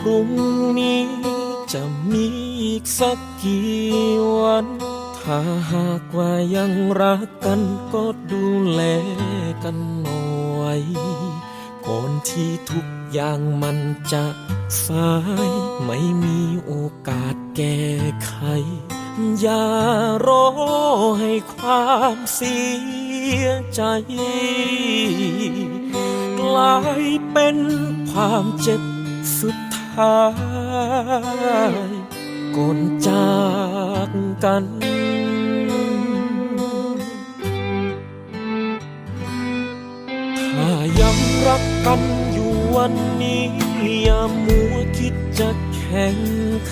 พรุ่งนี้จะมีอีกสักกี่วัน ถ้าหากว่ายังรักกันก็ดูแลกันหน่อยก่อนที่ทุกอย่างมันจะสายไม่มีโอกาสแก้ไข อย่ารอให้ความเสียใจกลายเป็นความเจ็บสุด ก่อนจากกันถ้ายังรักกันอยู่วันนี้อย่ามัวคิดจะแข่ง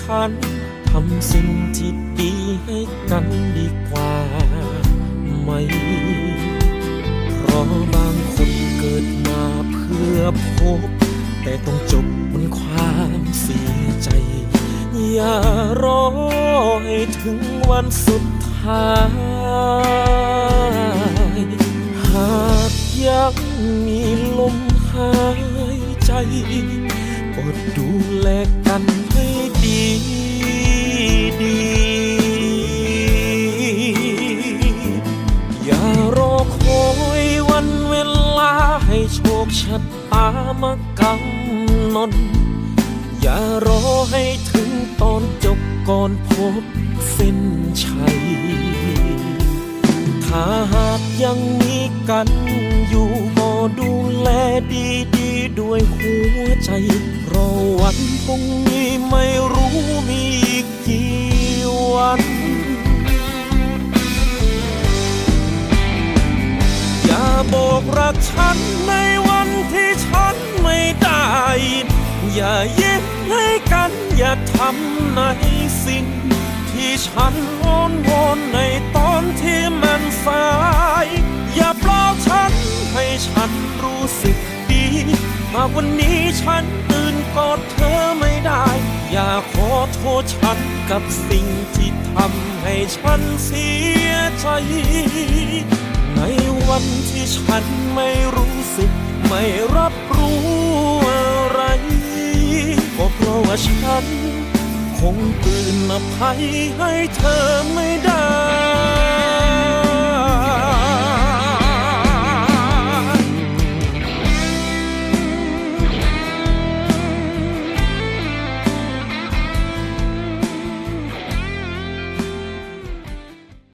ขันทำสิ่งที่ดีให้กันดีกว่าไหม เพราะบางคนเกิดมาเพื่อพบ แต่ต้องจบบนความเสียใจ อย่ารอให้ถึงวันสุดท้าย หากยังมีลมหายใจ ก็ดูแลกัน คชะตามากำหนอย่ารอให้ถึงตอนจบก่อนพบเส้นชัย ถ้าหากยังมีกันอยู่ก็ดูแลดีๆด้วยหัวใจเพราะวันพรุ่งนี้ไม่รู้มีอีกกี่วันอย่าบอกรักฉัน อย่าทำในสิ่ง ที่ฉันอ้อนวอนในตอนที่มันสาย อย่าปลอบฉันให้ฉันรู้สึกดีหากวันนี้ฉันตื่นกอดเธอไม่ได้ อย่าขอโทษฉันกับสิ่งที่ทำให้ฉันเสียใจ ในวันที่ฉันไม่รู้สึกไม่รับรู้ ว่าฉัน คงตื่นอภัยให้เธอไม่ได้